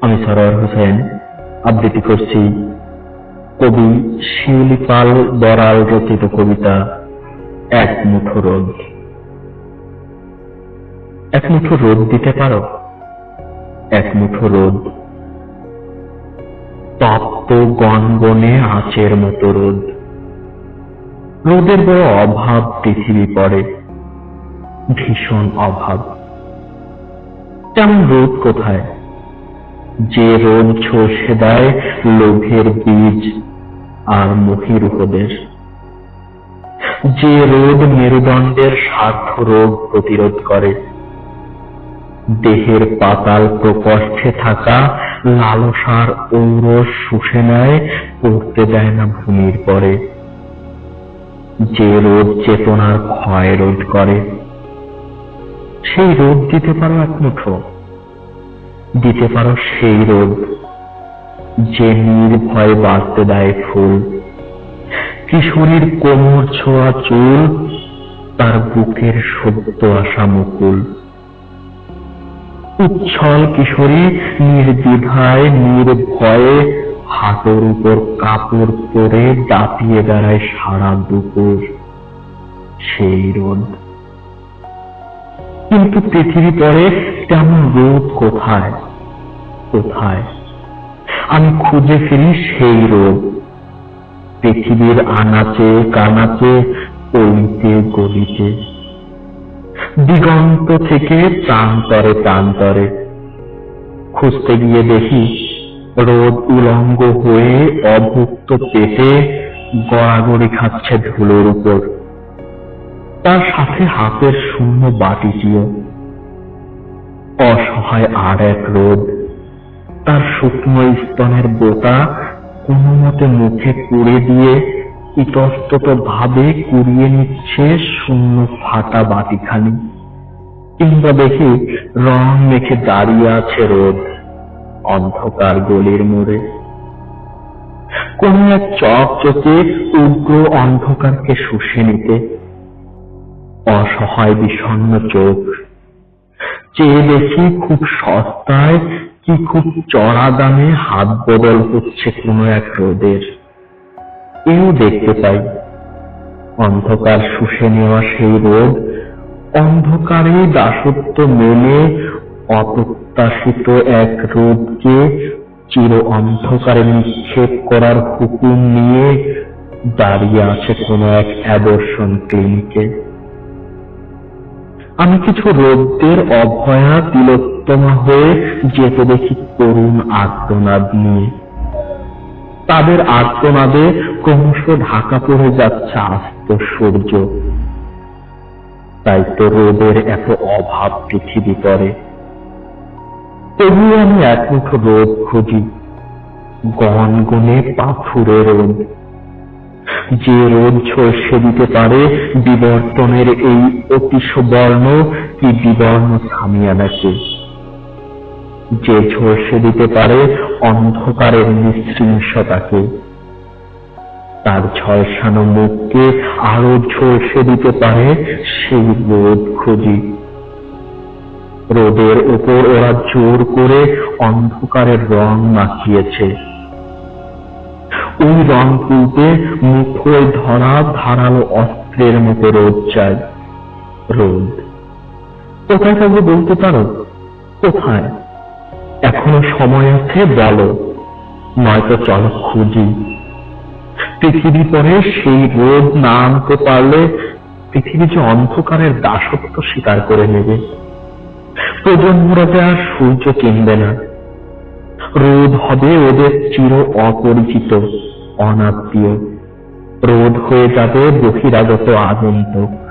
আমি সরোয়ার হোসেন আবৃত্তি করছি। কবি শিউলি পাল বড়াল রচিত কবিতা এক মুঠো রোদ। এক মুঠো রোদ দিতে পারো? এক মুঠো রোদ। তপ্ত গনগনে আঁচের মতো রোদ। রোদের বড় অভাব পৃথিবী পড়ে। ভীষণ অভাব। তেমন রোদ কোথায়? যে রোদ ছসে দেয়, লোভের বীজ আর মহিরুহদের যে রোদ মেরুদণ্ডের স্বার্থ রোগ প্রতিরোধ করে, দেহের পাতাল প্রকোষ্ঠে থাকা লালসার ঔরস শুষে নেয়, পড়তে দেয় না ভূমির পরে। যে রোদ চেতনার ক্ষয় রোধ করে। সেই রোদ দিতে পারো এক মুঠো। দিতে পারো সেই রোদ, যে নির্ভয় বাঁচতে দেয় ফুল। কিশোরীর কোমর ছোঁয়া চুল, তার বুকের সদ্য আসা মুকুল। উচ্ছল কিশোরী নির্দ্বিধায় নির্ভয়ে হাতের উপর কাপড় পরে দাপিয়ে বেড়ায় সারা দুপুর সেই রোদ। কিন্তু পৃথিবী পরে তেমন রোদ কোথায়? কোথায়? আমি খুঁজে ফিরি সেই রোদ পৃথিবীর আনাচে কানাচে অলিতে গলিতে। দিগন্ত থেকে প্রান্তরে প্রান্তরে। খুঁজতে গিয়ে দেখি রোদ উলঙ্গ হয়ে অভুক্ত পেটে গড়াগড়ি খাচ্ছে ধুলোর উপর। তার সাথে হাতের শূন্য বাটিটিও। অসহায় আর এক রোদ তার শুকনো স্তনের বোতা কোনো মতে মুখে পুড়ে দিয়ে ইতস্তত ভাবে কুড়িয়ে নিচ্ছে শূন্য ফাটা বাটিখানি। কিংবা দেখি রং মেখে দাঁড়িয়ে আছে রোদ অন্ধকার গলির মোড়ে। কোন এক চকচকে উগ্র অন্ধকারকে শুষে নিতে অসহায় বিষণ্ণ চোখ। চেয়ে দেখি খুব সস্তায় কি খুব চড়া দামে হাত বদল হচ্ছে কোনো এক রোদের? এও দেখতে পাই। অন্ধকার শুষে নেওয়া সেই রোদ, অন্ধকারে দাসত্ব মেনে অপ্রত্যাশিত এক রোদকে চির অন্ধকারে নিক্ষেপ করার হুকুম নিয়ে দাঁড়িয়ে আছে কোনো এক অ্যাবর্ষণ ক্লিনিকে। আমি কিছু রোগদের অভয়া তিলোত্তমা হয়ে যেতে দেখি করুণ আর্তনাদ নিয়ে। তাদের আর্তনাদে ক্রমশ ঢাকা পড়ে যাচ্ছে আস্ত সূর্য। তাই তো রোদের এত অভাব পৃথিবী করে তবুও আমি এক মুঠো রোদ খুঁজি গনগনে পাথুরে রোদ। যে রোদ ছড়ে দিতে পারে বিবর্তনের এই অতি সুবর্ণ কি বিবর্ণ থামিয়া নাকি যে ঝলসে দিতে পারে অন্ধকারের নিঃশৃংসতাকে তার ঝলসানো মুখকে আরও ঝলসে দিতে পারে সেই রোদ খুঁজি। রোদের উপর ওরা জোর করে অন্ধকারের রং মাখিয়েছে। ওই রং তুলতে ধরা ধারালো অস্ত্রের মতো রোদ চাই রোদ। কোথায় থাকবে বলতে পারো? কোথায়? এখনও সময় আছে, বলো। নয়তো চলো খুঁজি। পৃথিবী পরে সেই রোদ না আনতে পারলে পৃথিবী যে অন্ধকারের দাসত্ব স্বীকার করে নেবে। প্রজন্মরা যে আর সূর্য কিনবে না। রোদ হবে ওদের চির অপরিচিত। অনাত্মীয় রোধ হয়ে যাবে বহিরাগত আগন্তুক।